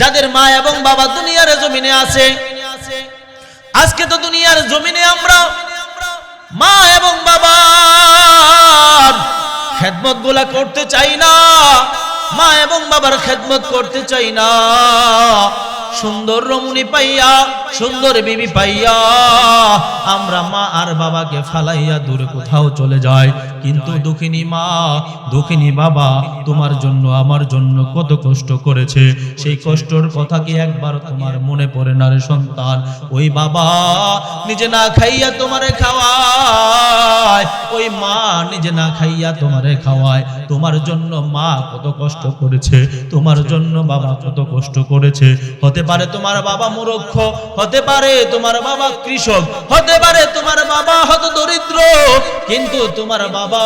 যাদের মা এবং বাবা দুনিয়ার জমিনে আছে, আজকে তো দুনিয়ার জমিনে আমরা মা এবং বাবা খেদমতগুলা করতে চাই না। মা এবং বাবার খেদমত করতে চাই না। সুন্দর রমণী পাইয়া, সুন্দর বিবি পাইয়া, আমরা মা আর বাবাকে ফালাইয়া দূরে কোথাও চলে যায় কিন্তু দুঃখিনী মা, দুঃখিনী বাবা তোমার জন্য, আমার জন্য কত কষ্ট করেছে। সেই কষ্টর কথা কি একবার তোমার মনে পড়ে না রে সন্তান? ওই বাবা নিজে না খাইয়া তোমারে খাওয়ায়, ওই মা নিজে না খাইয়া তোমারে খাওয়ায়। তোমার জন্য মা কত কষ্ট করেছে, তোমার জন্য বাবা কত কষ্ট করেছে। হতে পারে তোমার বাবা মূর্খ, হতে পারে তোমার বাবা কৃষক, হতে পারে তোমার বাবা হত দরিদ্র, কিন্তু তোমার বাবা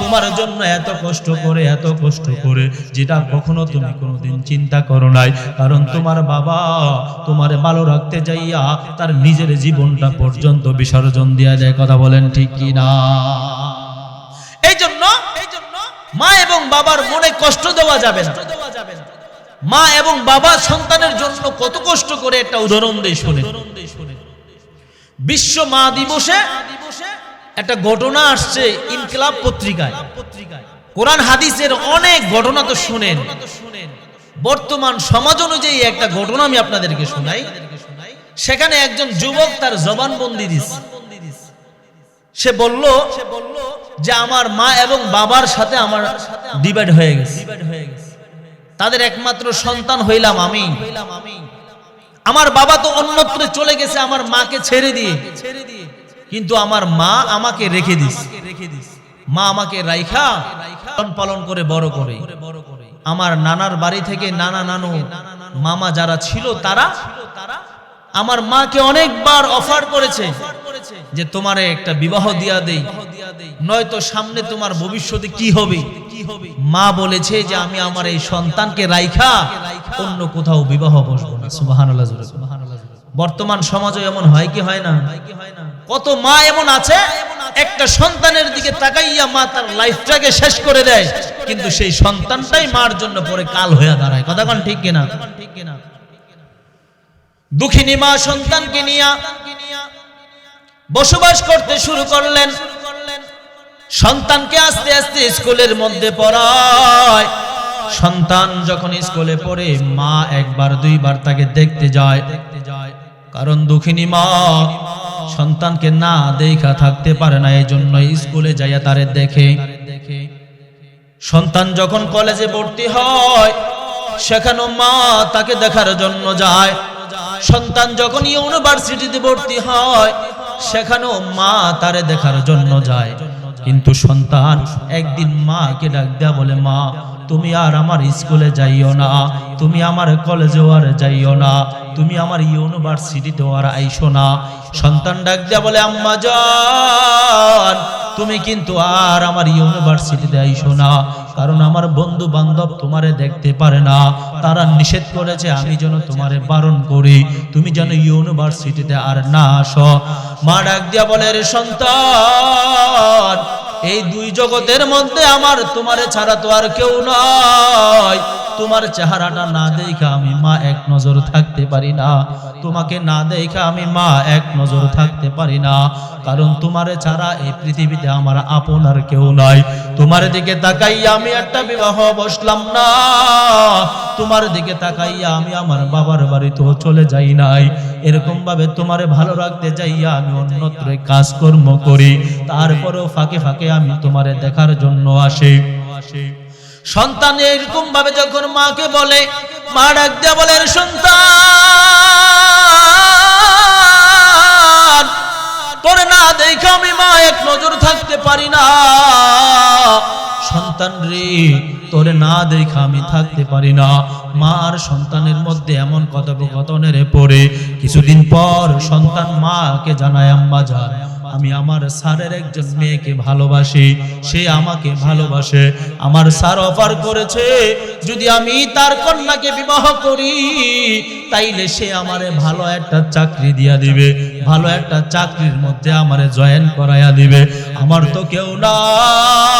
তোমার জন্য এত কষ্ট করে, এত কষ্ট করে, যেটা কখনো তুমি কোনোদিন চিন্তা করো নাই। কারণ তোমার বাবা তোমারে ভালো রাখতে যাইয়া তার নিজের জীবনটা পর্যন্ত বিসর্জন দিয়া যায় কথা বলেন ঠিক কি না এই জন্য মা এবং বাবার মনে কষ্ট দেওয়া যাবে না। মা এবং বাবা সন্তানের জন্য কত কষ্ট করে একটা উদাহরণ শুনে বিশ্ব মা দিবসে একটা ঘটনা আসছে ইনকলাব পত্রিকায়। কোরআন হাদিসের অনেক ঘটনা তো শুনেন। বর্তমান সমাজ অনুযায়ী একটা ঘটনা আমি আপনাদেরকে শোনাই। সেখানে একজন যুবক তার জবানবন্দি দিচ্ছে সে বলল সে বলল যে আমার মা এবং বাবার সাথে আমার ডিভাইড হয়ে গেছে। তাদের একমাত্র সন্তান হইলাম আমি। আমার বাবা তো অন্যত্র চলে গেছে, আমার মাকে ছেড়ে দিয়ে। কিন্তু আমার মা আমাকে রেখে দিস। মা আমাকে রাইখা লালন পালন করে বড় করে। আমার নানার বাড়ি থেকে নানা নানু, মামা যারা ছিল তারা, আমার মাকে অনেকবার অফার করেছে। যে তোমারে একটা বিবাহ দিয়া দেই। নয়তো সামনে তোমার ভবিষ্যতে কি হবে? মা বলেছে যে আমি আমার এই সন্তানকে রাইখা অন্য কোথাও বিবাহ বসবো না। বর্তমান সমাজে এমন হয় কি হয় না? কত মা এমন আছে, একটা সন্তানের দিকে তাকাইয়া মা তার লাইফটাকে শেষ করে দেয়, কিন্তু সেই সন্তানটাই মার জন্য পরে কাল হয়ে দাঁড়ায়। কথা কোন ঠিক কিনা ঠিক কিনা? দুঃখিনী মা সন্তানকে নিয়ে বসবাস করতে শুরু করলেন। সন্তানকে আস্তে আস্তে স্কুলের মধ্যে পড়ায়। সন্তান যখন স্কুলে পড়ে, মা একবার, দুইবার তাকে দেখতে যায়। কারণ দুঃখিনী মা, সন্তানকে না দেখা থাকতে পারে না এই জন্য স্কুলে যাইয়া তারে দেখে দেখে। সন্তান যখন কলেজে ভর্তি হয়, সেখানেও মা তাকে দেখার জন্য যায়। সন্তান যখন ইউনিভার্সিটিতে ভর্তি হয়, সেখানেও মা তারে দেখার জন্য যায়। কিন্তু সন্তান একদিন মাকে ডাক দেয়া বলে, মা, তুমি আর আমার স্কুলে যাইও না, তুমি আমার কলেজেও আর যাইও না, তুমি আমার ইউনিভার্সিটিতেও আর আইসো না। সন্তান ডাক দেয়া বলে, আম্মা যান তুমি কিন্তু আর আমার ইউনিভার্সিটিতে আইসো না কারণ আমার বন্ধু বান্ধব তোমারে দেখতে পারে না। তারা নিষেধ করেছে আমি যেন তোমারে বারণ করি। তুমি যেন ইউনিভার্সিটিতে আর না আসো। মা ডাক দিয়া বলে, রে সন্তান, এই দুই জগতের মধ্যে আমার তোমারে ছাড়া তো আর কেউ নয় তোমার চেহারাটা না দেখা আমি মা এক নজর থাকতে পারি না। তোমাকে না দেখা আমি মা এক নজর থাকতে পারি না। কারণ তোমার ছাড়া এই পৃথিবীতে আমার আপন আর কেউ নাই। তোমার দিকে তাকাইয়া আমি একটা বিবাহ বসলাম না। তোমার দিকে তাকাইয়া আমি আমার বাবার বাড়িতেও চলে যাই নাই। এরকম ভাবে তোমারে ভালো রাখতে যাইয়া আমি অন্যত্র কাজকর্ম করি। তারপরেও ফাঁকে ফাঁকে আমি তোমারে দেখার জন্য আসি আসি। সন্তান এরকম ভাবে যখন মাকে বলে, মা ডাক দিয়া বলে সন্তান, তোরে না দেখে আমি মা এক নজর থাকতে পারি না। সন্তান রে, তোরে না দেখে আমি থাকতে পারি না। মা সন্তানের মধ্যে এমন কথোপকথনের পড়ে কিছুদিন পর সন্তান মাকে জানায়, আম্মা যান। আমি আমার স্যারের একজন মেয়েকে ভালোবাসি, সে আমাকে ভালোবাসে। আমার স্যার অফার করেছে, যদি আমি তার কন্যাকে বিবাহ করি, তাইলে সে আমারে ভালো একটা চাকরি দিয়া দিবে, ভালো একটা চাকরির মধ্যে আমারে জয়েন করাইয়া দিবে। আমার তো কেউ নাই,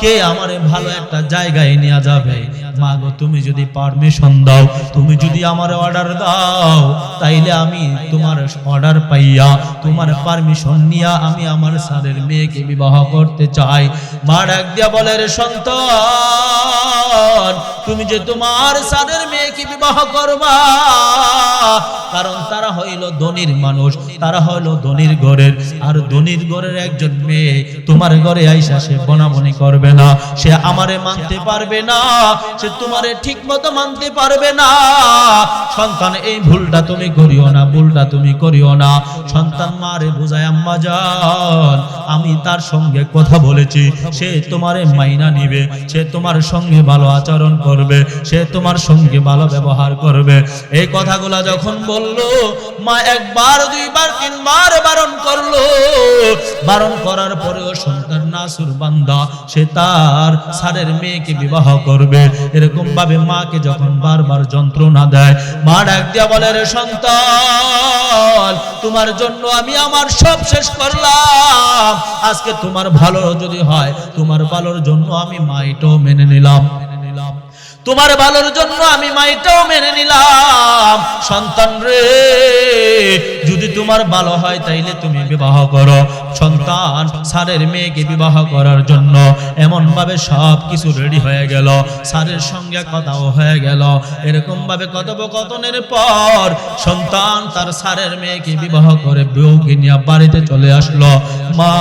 কে আমারে ভালো একটা জায়গায় নিয়ে যাবে। মা গো তুমি যদি পারমিশন দাও, তুমি যদি আমার অর্ডার দাও, তাইলে আমি তোমার অর্ডার পাইয়া, তোমার পারমিশন নিয়া আমি আমার স্যারের মেয়েকে বিবাহ করতে চাই। মা ডাক দিয়া বলে, রে সন্তান, তুমি যে তোমার মেয়েকে বিবাহ করবা, কারণ তারা হইল ধনির মানুষ, তারা হইল ধনির ঘরের, আর ধনির ঘরের একজন মেয়ে তোমার ঘরে আইসা সে বনাবনি করবে না, সে আমারে মানতে পারবে না, সে তোমারে ঠিক মতো মানতে পারবে না। সন্তান, এই ভুলটা তুমি করিও না, ভুলটা তুমি করিও না। সন্তান মারে বুঝায়, আম্মা যান আমি তার সঙ্গে কথা বলেছি। সে তোমারে মাইনা নিবে, সে তোমার সঙ্গে ভালো আচরণ করবে, সে তোমার সঙ্গে ভালো ব্যবহার করবে। এই কথাগুলা যখন বলল, মা একবার, দুইবার, তিনবার বারণ করল। বারণ করার পরেও সন্তান নাসুর বান্দা, সে তার সারের মেয়েকে বিবাহ করবে। এরকম ভাবে মাকে যখন বারবার যন্ত্রণা দেয়, মা ডাক দিয়া বলে, রে সন্তান, তোমার জন্য আমি আমার সব শেষ করলাম। আজকে তোমার ভালো যদি হয়, তোমার ভালোর জন্য আমি মাইটাও মেনে নিলাম মেনে নিলাম। তোমার ভালোর জন্য আমি মাইটাও মেনে নিলাম। সন্তান রে যদি তোমার ভালো হয়, তাইলে তুমি বিবাহ করো। সন্তান স্যারের মেয়েকে বিবাহ করার জন্য এমন ভাবে সব কিছু রেডি হয়ে গেল। স্যারের সঙ্গে কথাও হয়ে গেল। এরকম ভাবে কথোপকথনের পর সন্তান তার স্যারের মেয়েকে বিবাহ করে বউকে নিয়ে বাড়িতে চলে আসলো। মা,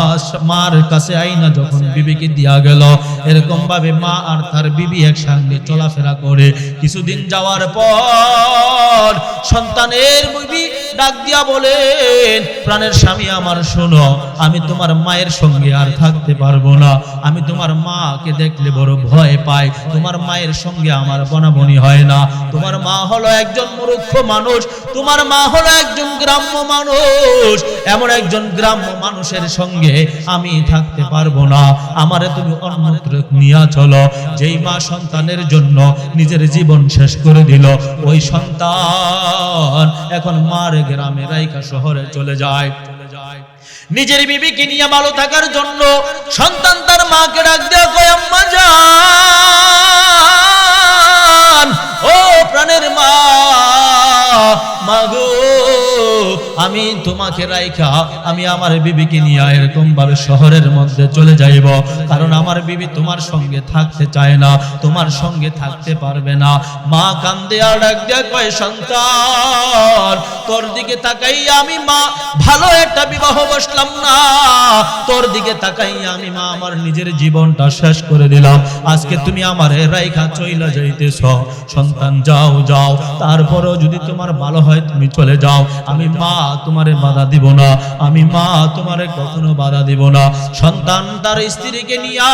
মার কাছে আইনা যখন বিবিকে দিয়া গেল এরকম ভাবে মা আর তার বিবি একসঙ্গে চলাফেরা করে। কিছুদিন যাওয়ার পর সন্তানের বিবি ডাক দিয়া বলেন, প্রাণের স্বামী আমার, শোনো, আমি তোমার মায়ের সঙ্গে আর থাকতে পারব না। আমি তোমার মাকে দেখলে বড় ভয় পাই। তোমার মায়ের সঙ্গে আমার বনাবনি হয় না। তোমার মা হলো একজন মূর্খ মানুষ। তোমার মা হলো একজন গ্রাম্য মানুষ। এমন একজন গ্রাম্য মানুষের সঙ্গে আমি থাকতে পারব না। আমারে তুমি অন্যত্র নিয়ে চলো। যেই মা সন্তানের জন্য নিজের জীবন শেষ করে দিল, ওই সন্তান এখন মার গ্রামে রাইকা শহরে চলে যায়। নিজের বিবিকে নিয়ে ভালো থাকার জন্য সন্তান তার মাকে ডাক দেওয়া কয়, আম্মা যান। আমি তোমাকে রাইখা, আমি আমার বিবিকে নিয়ে এরকম ভাবে শহরের মধ্যে চলে যাইব। কারণ আমার বিবি তোমার সঙ্গে থাকতে চায় না, তোমার সঙ্গে থাকতে পারবে না। মা কান্দে আর দেয়া, কয়, সন্তান, তোর দিকে তাকাই আমি মা, ভালো একটা বিবাহ বসলাম না। তোর দিকে তাকাই আমি মা, আমার নিজের জীবনটা শেষ করে দিলাম। আজকে তুমি আমার রাইখা চইলা যাইতেছ। সন্তান, যাও যাও। তারপরেও যদি তোমার ভালো হয়, তুমি চলে যাও। আমি মা তোমারে বাধা দিব না। আমি মা, তোমারে কখনো বাধা দিব না। সন্তান তার স্ত্রীকে নিয়া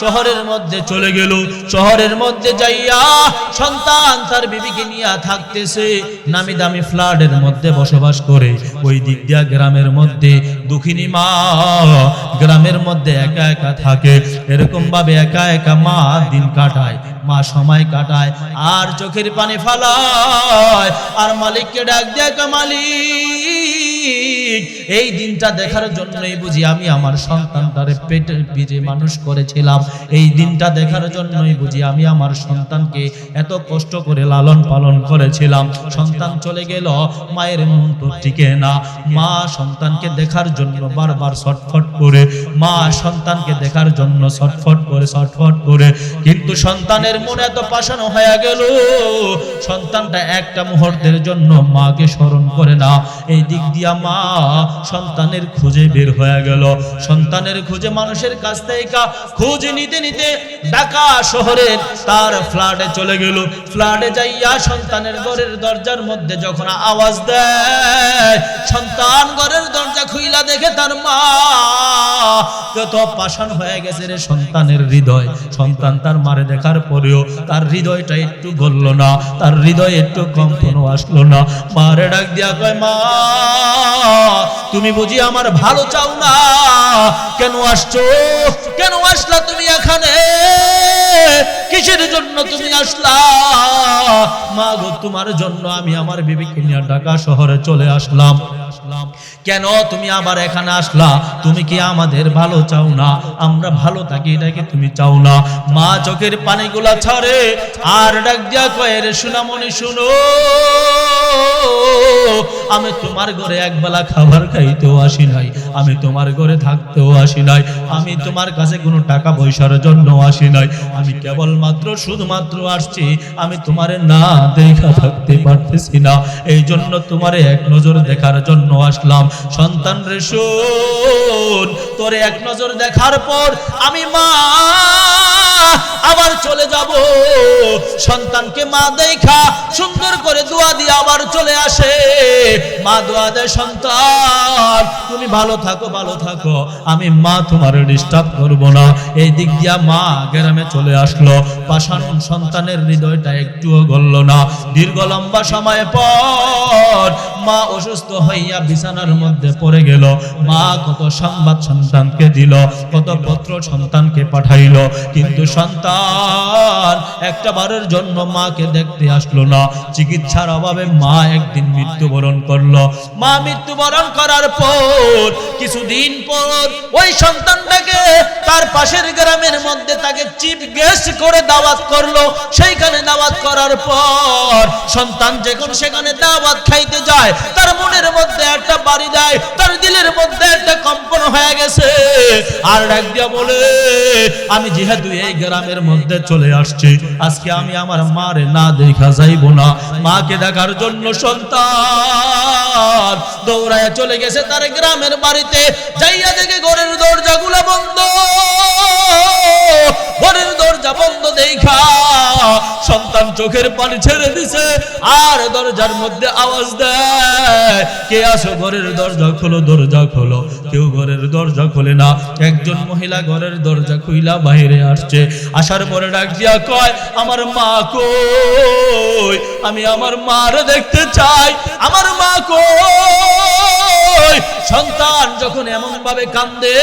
শহরের মধ্যে চলে গেল। শহরের মধ্যে যাইয়া সন্তান তার বিবিকে নিয়া থাকতেছে। নামি দামি ফ্ল্যাটের মধ্যে বসবাস করে। ওই দিক দিয়া গ্রামের মধ্যে দুঃখিনী মা, গ্রামের মধ্যে একা একা থাকে। এরকম ভাবে একা একা মা দিন কাটায়। মা সময় কাটায়, আর চোখের পানি ফালায়। আর মালিককে ডাক দেয় মালিক, এই দিনটা দেখার জন্যই বুঝি আমি আমার সন্তানটারে পেটের পিঠে মানুষ করেছিলাম। এই দিনটা দেখার জন্যই বুঝি আমি আমার সন্তানকে এত কষ্ট করে লালন পালন করেছিলাম। সন্তান চলে গেল, মায়ের মন তো টিকে না। মা সন্তানকে দেখার জন্য বারবার ছটফট করে, মা সন্তানকে দেখার জন্য ছটফট করে ছটফট করে। কিন্তু সন্তানের মন এত পাশানো হয়ে গেল। সন্তানটা একটা মুহূর্তের জন্য মাকে স্মরণ করে না। এই দিক দিয়া মা সন্তানের খুঁজে বের হয়ে গেল। সন্তানের খুঁজে মানুষের কাছ থেকে খোঁজ নিতে নিতে ঢাকা শহরের তার ফ্ল্যাটে চলে গেল। ফ্ল্যাটে যাইয়া সন্তানের ঘরের দরজার মধ্যে যখন আওয়াজ দেয়, সন্তান ঘরের দরজা খুইলা দেখে তার মা পাষাণ হয়ে গেছে রে সন্তানের হৃদয়। সন্তান তার মারে দেখার পরেও তার হৃদয়টা একটু গলল না, তার হৃদয় একটু আসলো না। মারে ডাক দিয়া কয়, মা, তুমি বুঝি আমার ভালো চাও না? কেন আসছো? কেন আসলা তুমি এখানে? কিসের জন্য তুমি আসলা? মা গো, তোমার জন্য আমি আমার বিবিকে নিয়ে ঢাকা শহরে চলে আসলাম আসলাম। কেন তুমি আবার এখানে আসলা? তুমি কি আমাদের ভালো চাও না? আমরা ভালো থাকি এটাকে তুমি চাও না? মা চোখের পানিগুলা ছাড়ে, আর ডাক দিয়া কয়ে রে সোনামণি, শুনো, আমি তোমার ঘরে একবেলা খাবার খাইতেও আসি নাই, আমি তোমার ঘরে থাকতেও আসি নাই, আমি তোমার কাছে কোনো টাকা পয়সার জন্য আসি নাই, আমি কেবলমাত্র শুধুমাত্র আসছি, আমি তোমারে না দেখা থাকতে পারতেছি না এই জন্য তোমারে এক নজর দেখার জন্য আসলাম সন্তান রে শোন। তোরে এক নজর দেখার পর আমি মা, আবার চলে যাব। সন্তানকে মা দেখা সুন্দর করে দোয়া দিয়ে আবার চলে আসে। মা দোয়া দেয়, সন্তান, তুমি ভালো থাকো ভালো থাকো। আমি মা, তোমার ডিস্টার্ব করব না। এই দিক দিয়া মা গ্রামে চলে আসলো। পাষাণ সন্তানের হৃদয়টা একটুও গলল না। দীর্ঘ লম্বা সময় পর মা অসুস্থ হইয়া বিছানার মধ্যে পড়ে গেল। মা কত সংবাদ সন্তানকে দিল, কত পত্র সন্তানকে পাঠাইল। কিন্তু সন্তান একটা বারের জন্য মাকে দেখতে আসলো না। চিকিৎসার অভাবে মা একদিন মৃত্যুবরণ করল। মা মৃত্যুবরণ করার পর, কিছুদিন পর ওই সন্তানটাকে তার পাশের গ্রামের মধ্যে তাকে চিপ গেস্ট করে দাওয়াত করল। সেইখানে দাওয়াত করার পর সন্তান যখন সেখানে দাওয়াত খাইতে যায় তার মনের মধ্যে একটা বাড়ি দেয় তার দিলের মধ্যে একটা কম্পন হয়ে গেছে। আর ডাক দিয়া বলে, আমি যেহেতু এই গ্রামের মধ্যে চলে আসছি, আজকে আমি আমার মারে না দেখা যাইব না। মাকে দেখার জন্য সন্তান দৌড়ায় চলে গেছে তার গ্রামের বাড়িতে। যাইয়া দেখে ঘরের দরজাগুলো বন্ধ। ঘরের দরজা বন্ধ দেখা সন্তান চোখের পানি ছেড়ে দিছে, আর দরজার মধ্যে আওয়াজ দেয় কে আসো ঘরের দরজা খোলো দরজা খোলো। কেউ ঘরের দরজা খোলে না। একজন মহিলা ঘরের দরজা খুইলা বাইরে আসছে। আসার পরে ডাক দিয়া কয়, আমার মা কই? আমি আমার মার দেখতে চাই। আমার মা কই? সন্তান যখন এমন ভাবে কান্দে,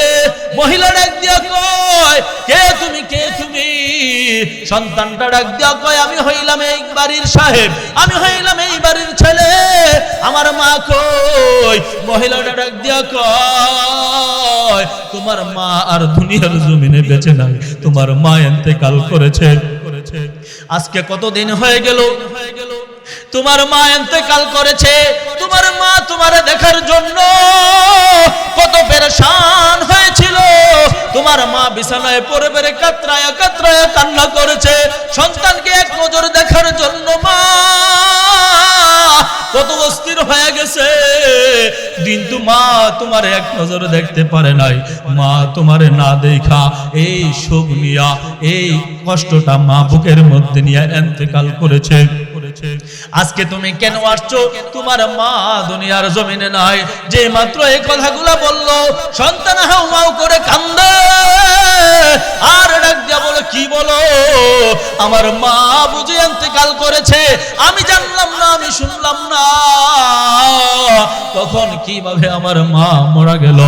মহিলা ডাক দিয়া কয়, কে তুমি কে তুমি? সন্তানটা ডাক দিয়া কয়, আমি হইলাম এই বাড়ির সাহেব, আমি হইলাম এই বাড়ির ছেলে, আমার মা কই? মহিলাটা ডাক দিয়া কয়, তোমার মা আর দুনিয়ার জমিনে বেঁচে নাই, তোমার মা এতেকাল করেছে। করেছে আজকে কতদিন হয়ে গেল হয়ে গেল? তোমার মা এতেকাল করেছে, তোমার মা তোমার দেখার জন্য কত পেরেশান হয়েছিল। তোমার মা বিছানায় পড়ে পড়ে কাতরায়া কাতরায়া কান্না করেছে। সন্তানকে এক নজর দেখার জন্য মা কত অস্থির হয়ে গেছে। কিন্তু মা তোমার এক নজর দেখতে পারে নাই। মা তোমারে না দেখা এই শোক নিয়া, এই কষ্টটা মা বুকের মধ্যে নিয়ে এন্তেকাল করেছে। করেছে আজকে তুমি কেন আসছো? তোমার মা দুনিয়ার জমিনে নাই। যে মাত্র এই কথাগুলো বলল, সন্তান হাউ মাউ করে কান্দে। আর ডাক দিয়া বলো, কি বলো? আমার মা বুঝে ইন্তেকাল করেছে। আমি জানলাম না, আমি শুনলাম না। তখন কীভাবে আমার মা মরা গেল?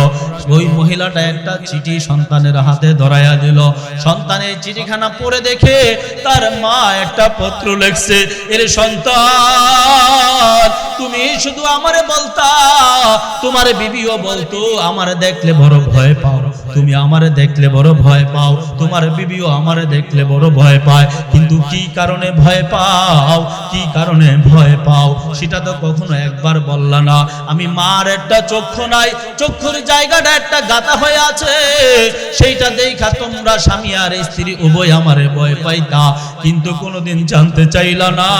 ওই মহিলাটা একটা চিঠি সন্তানের হাতে ধরাইয়া দিল। সন্তানের চিঠিখানা পড়ে দেখে তার মা একটা পত্র লেখছে, এর সন্তান, তুমি শুধু আমারে বলতা, তোমার বিবিও বলতো, আমারে দেখলে বড় ভয় পাও। তুমি আমারে দেখলে বড় ভয় পাও, তোমার বিবিও আমারে দেখলে বড় ভয় পায়। কিন্তু কি কারণে ভয় পাও? কি কারণে ভয় পাও? সেটা তো কখনো একবার বললা না। আমি মার একটা চক্ষু নাই, চক্ষুর জায়গাটা একটা গাতা হয়ে আছে, সেইটা দেখা তোমরা স্বামী আর স্ত্রী উভয় আমারে ভয় পাইতা। কিন্তু কোনোদিন জানতে চাইলা না,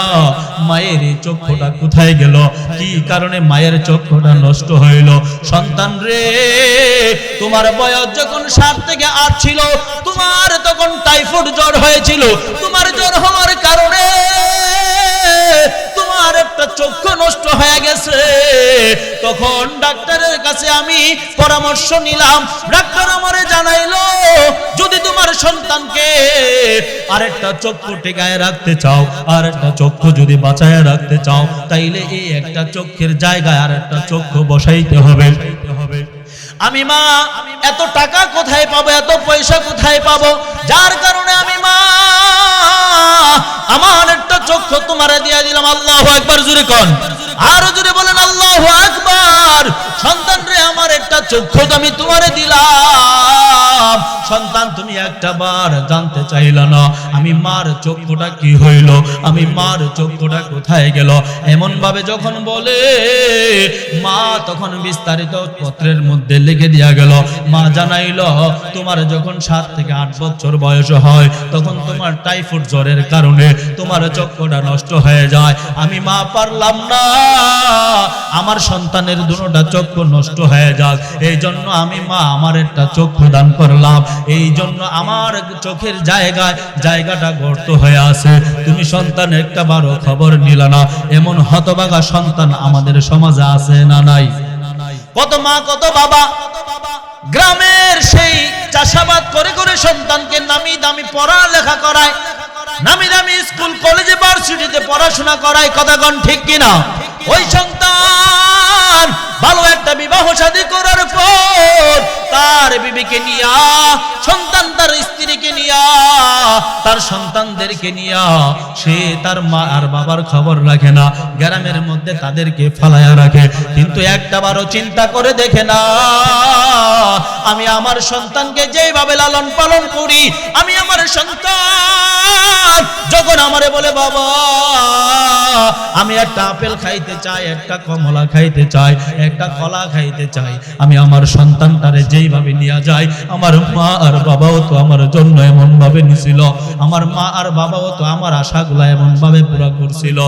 মায়ের এই চক্ষুটা কোথায় গেল? কি কারণে মায়ের চক্ষুটা নষ্ট হইল? সন্তান রে, তোমার বয়স যখন সাত থেকে আট ছিল, তোমার তখন টাইফয়েড জ্বর হয়েছিল। তোমার জ্বর হওয়ার কারণে তোমার একটা চক্ষু নষ্ট হয়ে গেছে। তখন ডাক্তারের কাছে আমি পরামর্শ নিলাম। ডাক্তার আমারে জানাইলো, যদি তোমার সন্তানকে আরেকটা চক্ষু টেকায় রাখতে চাও আর একটা চক্ষু যদি বাঁচায় রাখতে চাও, তাইলে এই একটা চক্ষের জায়গায় আর একটা চক্ষু বসাইতে হবে। আমি মা, এত টাকা কোথায় পাবো? এত পয়সা কোথায় পাবো? যার কারণে আমি মা আমার একটা চক্ষু তোমারে দিয়ে দিলাম, আল্লাহ একবার জুড়ে কন। আরও জুড়ে বলেন, আল্লাহ একবার সন্তান রে, আমার একটা চক্ষু আমি তোমারে দিলাম। সন্তান, তুমি একটা বার জানতে চাইলা না, আমি মার চক্ষুটা কি হইল, আমি মার চক্ষুটা কোথায় গেল? এমন ভাবে যখন বলে, মা তখন বিস্তারিত পত্রের মধ্যে লিখে দিয়া গেল, মা জানাইল, তোমার যখন সাত থেকে আট বছর বয়স হয়, তখন তোমার টাইফয়েড জ্বরের কারণে তোমার চক্ষুটা নষ্ট হয়ে যায়। আমি মা পারলাম না। আমার সন্তানের দুটোটা চক্ষু নষ্ট হয়ে যাক এই জন্য আমি মা আমার একটা চক্ষু দান করলাম। এই জন্য আমার চোখের জায়গায় জায়গাটা গর্ত হয়ে আছে। তুমি সন্তান একটা বারো খবর নিল না। এমন হতবাগা সন্তান আমাদের সমাজে আছে না নাই? কত মা, কত বাবা গ্রামের সেই চাষাবাদ করে করে সন্তানকে নামি দামি পড়ালেখা করায় নামি দামি স্কুল কলেজে ভার্সিটিতে পড়াশোনা করায় কথাগণ ঠিক কিনা? ওই সন্তান ভালো একটা বিবাহ শাদী করার পর তার বিবিকে নিয়া, সন্তান তার স্ত্রীকে নিয়া, তার সন্তানদেরকে নিয়া, সে তার মা আর বাবার খবর রাখে না, গ্রামের মধ্যে তাদেরকে ফালায়া রাখে। কিন্তু একটা বারও চিন্তা করে দেখে না, আমি আমার সন্তানকে যেভাবে লালন পালন করি, আমি আমার সন্তান যখন আমারে বলে, বাবা আমি একটা আপেল খাইতে চাই, একটা কমলা খাইতে চাই, একটা কলা খাইতে চাই। আমি আমার সন্তানটারে যেইভাবে নিয়ে যাই, আমার মা আর বাবাও তো আমার জন্য এমন ভাবে নিছিল। আমার মা আর বাবাও তো আমার আশাগুলা এমন ভাবে পুরা করছিল।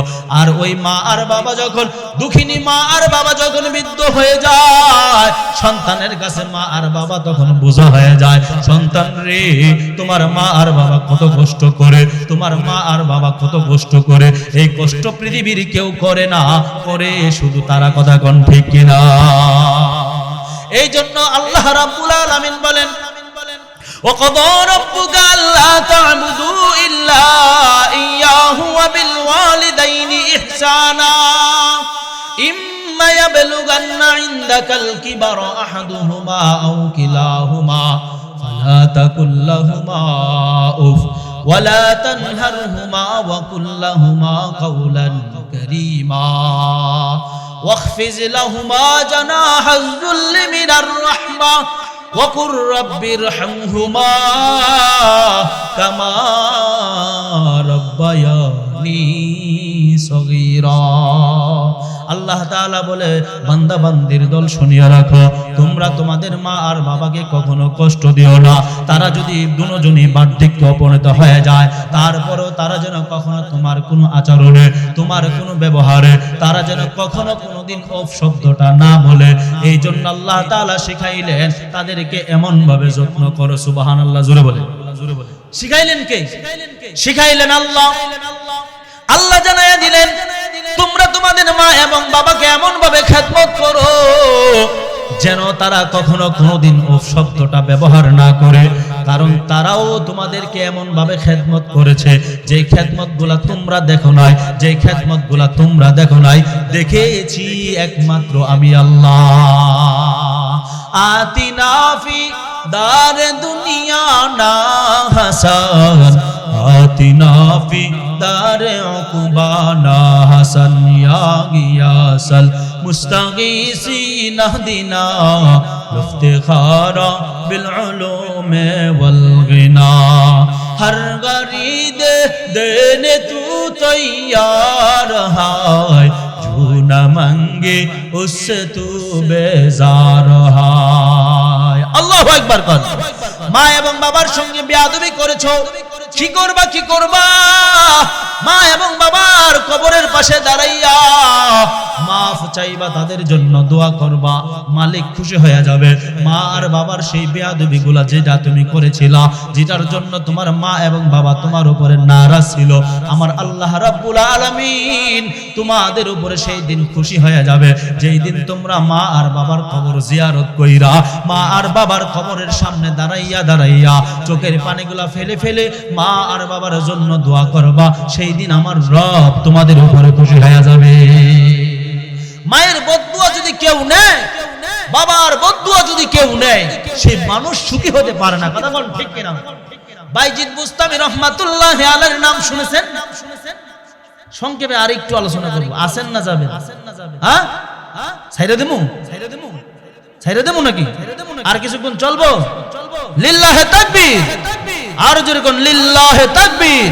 আর ওই মা আর বাবা যখন, দুঃখিনী মা আর বাবা যখন বৃদ্ধ হয়ে যায়, সন্তানের কাছে মা আর বাবা তখন বোঝা হয়ে যায়, সন্তান রে, তোমার মা আর বাবা কত কষ্ট করে, তোমার মা আর বাবা কত কষ্ট করে, এই কষ্ট পৃথিবীর কেউ করে না করে শুধু তারা কথা কন ঠিক কিনা এই জন্য আল্লাহ রাব্বুল আলামিন বলেন وقضى ربك ألا تعبدوا إلا إياه وبالوالدين إحسانا إما يبلغن عندك الكبر أحدهما أو كلاهما فلا تقل لهما أف ولا تنهرهما وقل لهما قولا كريما واخفض لهما جناح الذل من الرحمة وقل رب ارحمهما كما ربياني আল্লাহ বলে, বান্দা বান্দির দল শুনিয়া রাখো, তোমরা তোমাদের মা আর বাবাকে কখনো কষ্ট দিও না। তারা যদি দুজনই বার্ধক্যে অপনীত হয়ে যায়, তারপরেও তারা যেন কখনো তোমার কোনো আচরণে, তোমার কোনো ব্যবহারে, তারা যেন কখনো কোনোদিন অফ শব্দটা না বলে। এই জন্য আল্লাহ তাআলা শিখাইলেন, তাদেরকে এমন ভাবে যত্ন করো, সুবহানাল্লাহ, জোরে বলে। শিখাইলেন কে? শিখাইলেন আল্লাহ। আল্লাহ জানাইয়া দিলেন, তোমরা তোমাদের মা এবং বাবাকে এমন ভাবে খেদমত করো যেন তারা কখনো কোনোদিন ও শব্দটা ব্যবহার না করে। কারণ তারাও তোমাদেরকে এমন ভাবে খেদমত করেছে, যে খেদমতগুলা তোমরা দেখো নাই, যে খেদমতগুলা তোমরা দেখো নাই। দেখেছি একমাত্র আমি আল্লাহ। আতিনা ফি দার দুনিয়া না হাসান। آتنا في دار عقبانا حسن يا غياس المستغيثين اهدنا لافتخار بالعلوم والغنى ہر غرید دینے تو تیار ہے جو نہ منگے اس سے تو بیزار ہے اللہ اکبر کر মা এবং বাবার সঙ্গে বেয়াদবি করেছ কি করবা কি করবা? মা এবং বাবার কবরের পাশে দাঁড়াইয়া মাফ চাইবা তাদের জন্য দোয়া করবা, মালিক খুশি হয়ে যাবে। মা আর বাবার সেই বেয়াদবি গুলা যেটা তুমি করেছিলা, যেটার জন্য তোমার মা এবং বাবা তোমার উপরে নারাজ ছিল, আমার আল্লাহ রাব্বুল আলামিন তোমাদের উপরে সেই দিন খুশি হয়ে যাবে। যেই দিন তোমরা মা আর বাবার কবর জিয়ারত কইরা, মা আর বাবার কবরের সামনে দাঁড়াইয়া দাঁড়াইয়া চোখের পানিগুলা ফেলে ফেলে মা আর বাবার জন্য দোয়া করবা, সেই দিন আমার রব তোমাদের উপরে খুশি হয়ে যাবে। মায়ের বদুয়া যদি কেউ নেয়, বাবার বদুয়া যদি কেউ নেয় সেই মানুষ সুখী হতে পারে না, কথা বল ঠিক কিনা? বাইজিদ বুস্তামি রহমাতুল্লাহ আলাইহির নাম শুনেছেন? সংক্ষেপে আর একটু আলোচনা করব। আসেন না যাবেন? হ্যাঁ? ছাইরা দেমু ছাইরা দেমু? ছাইরা দেমু নাকি? আর কিছুক্ষণ চলবো? লিল্লাহে তাকবীর। আর জোরে কোন, লিল্লাহে তাকবীর।